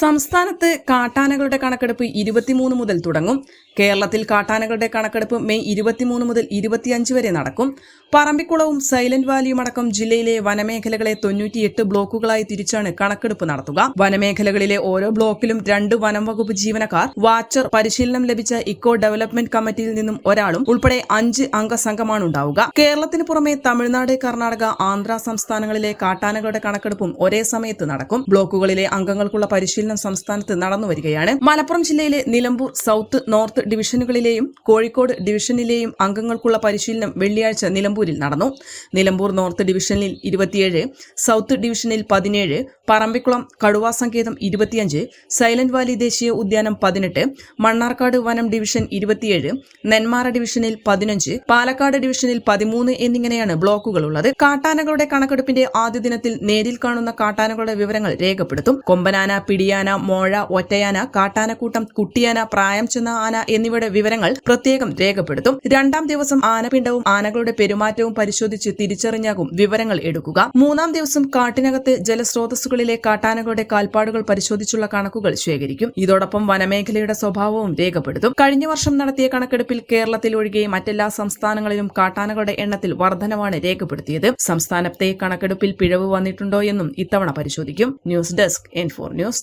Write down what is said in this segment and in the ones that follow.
സംസ്ഥാനത്ത് കാട്ടാനകളുടെ കണക്കെടുപ്പ് ഇരുപത്തിമൂന്ന് മുതൽ തുടങ്ങും. കേരളത്തിൽ കാട്ടാനകളുടെ കണക്കെടുപ്പ് മെയ് ഇരുപത്തിമൂന്ന് മുതൽ ഇരുപത്തിയഞ്ച് വരെ നടക്കും. പറമ്പിക്കുളവും സൈലന്റ് വാലിയും അടക്കം ജില്ലയിലെ വനമേഖലകളെ തൊണ്ണൂറ്റിയെട്ട് ബ്ലോക്കുകളായി തിരിച്ചാണ് കണക്കെടുപ്പ് നടത്തുക. വനമേഖലകളിലെ ഓരോ ബ്ലോക്കിലും രണ്ട് വനംവകുപ്പ് ജീവനക്കാർ വാച്ചർ പരിശീലനം ലഭിച്ച ഇക്കോ ഡെവലപ്മെന്റ് കമ്മിറ്റിയിൽ നിന്നും ഒരാളും ഉൾപ്പെടെ അഞ്ച് അംഗ സംഘമാണ് ഉണ്ടാവുക. കേരളത്തിന് പുറമെ തമിഴ്നാട് കർണാടക ആന്ധ്ര സംസ്ഥാനങ്ങളിലെ കാട്ടാനകളുടെ കണക്കെടുപ്പും ഒരേ സമയത്ത് നടക്കും. ബ്ലോക്കുകളിലെ അംഗങ്ങൾക്കുള്ള പരിശീലനം സംസ്ഥാനത്ത് നടന്നുവരികയാണ് മലപ്പുറം ജില്ലയിലെ നിലമ്പൂർ സൌത്ത് നോർത്ത് ഡിവിഷനുകളിലെയും കോഴിക്കോട് ഡിവിഷനിലെയും അംഗങ്ങൾക്കുള്ള പരിശീലനം വെള്ളിയാഴ്ച നിലമ്പൂരിൽ നടന്നു. നിലമ്പൂർ നോർത്ത് ഡിവിഷനിൽ ഇരുപത്തിയേഴ് സൌത്ത് ഡിവിഷനിൽ പതിനേഴ് പറമ്പിക്കുളം കടുവാ സങ്കേതം ഇരുപത്തിയഞ്ച് സൈലന്റ് വാലി ദേശീയ ഉദ്യാനം പതിനെട്ട് മണ്ണാർക്കാട് വനം ഡിവിഷൻ ഇരുപത്തിയേഴ് നെന്മാറ ഡിവിഷനിൽ പതിനഞ്ച് പാലക്കാട് ഡിവിഷനിൽ പതിമൂന്ന് എന്നിങ്ങനെയാണ് ബ്ലോക്കുകൾ ഉള്ളത് കാട്ടാനകളുടെ കണക്കെടുപ്പിന്റെ ആദ്യ ദിനത്തിൽ നേരിൽ കാണുന്ന കാട്ടാനകളുടെ വിവരങ്ങൾ രേഖപ്പെടുത്തും. കൊമ്പനാന പിടിയാന മോഴ ഒറ്റയാന കാട്ടാനക്കൂട്ടം കുട്ടിയാന പ്രായം ചെന്ന ആന എന്നിവയുടെ വിവരങ്ങൾ പ്രത്യേകം രേഖപ്പെടുത്തും. രണ്ടാം ദിവസം ആനപിണ്ടവും ആനകളുടെ പെരുമാറ്റവും പരിശോധിച്ച് തിരിച്ചറിഞ്ഞാകും വിവരങ്ങൾ എടുക്കുക. മൂന്നാം ദിവസം കാട്ടിനകത്ത് ജലസ്രോതസ്സുകളിലെ കാട്ടാനകളുടെ കാൽപ്പാടുകൾ പരിശോധിച്ചുള്ള കണക്കുകൾ ശേഖരിക്കും. ഇതോടൊപ്പം വനമേഖലയുടെ സ്വഭാവവും രേഖപ്പെടുത്തും. കഴിഞ്ഞ വർഷം നടത്തിയ കണക്കെടുപ്പിൽ കേരളത്തിൽ ഒഴികെ മറ്റെല്ലാ സംസ്ഥാനങ്ങളിലും കാട്ടാനകളുടെ എണ്ണത്തിൽ വർധനവാണ് രേഖപ്പെടുത്തിയത്. സംസ്ഥാനത്തെ കണക്കെടുപ്പിൽ പിഴവ് വന്നിട്ടുണ്ടോ എന്നും ഇത്തവണ പരിശോധിക്കും. News desk N four news.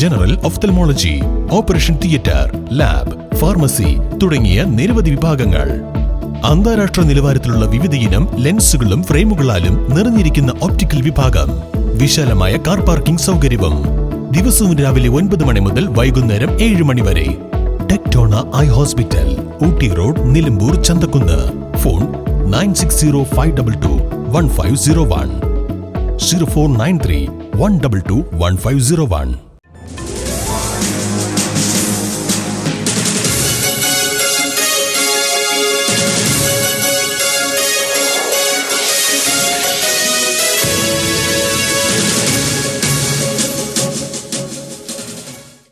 general ophthalmology operation theatre lab pharmacy തുടങ്ങിയ നിരവധി വിഭാഗങ്ങൾ. അന്താരാഷ്ട്ര നിലവാരത്തിലുള്ള വിവിധയിനം ലെൻസുകളും ഫ്രെയിമുകളാലും നിറഞ്ഞിരിക്കുന്ന ഓപ്റ്റിക്കൽ വിഭാഗം. വിശാലമായ കാർ പാർക്കിംഗ് സൗകര്യവും. ദിവസവും രാവിലെ ഒൻപത് മണി മുതൽ വൈകുന്നേരം ഏഴ് മണി വരെ. Tectona eye hospital Ooty road Nilambur Chanthakkunnu. Phone nine six zero five double two one five zero one. Zero four nine three one double two one five zero one.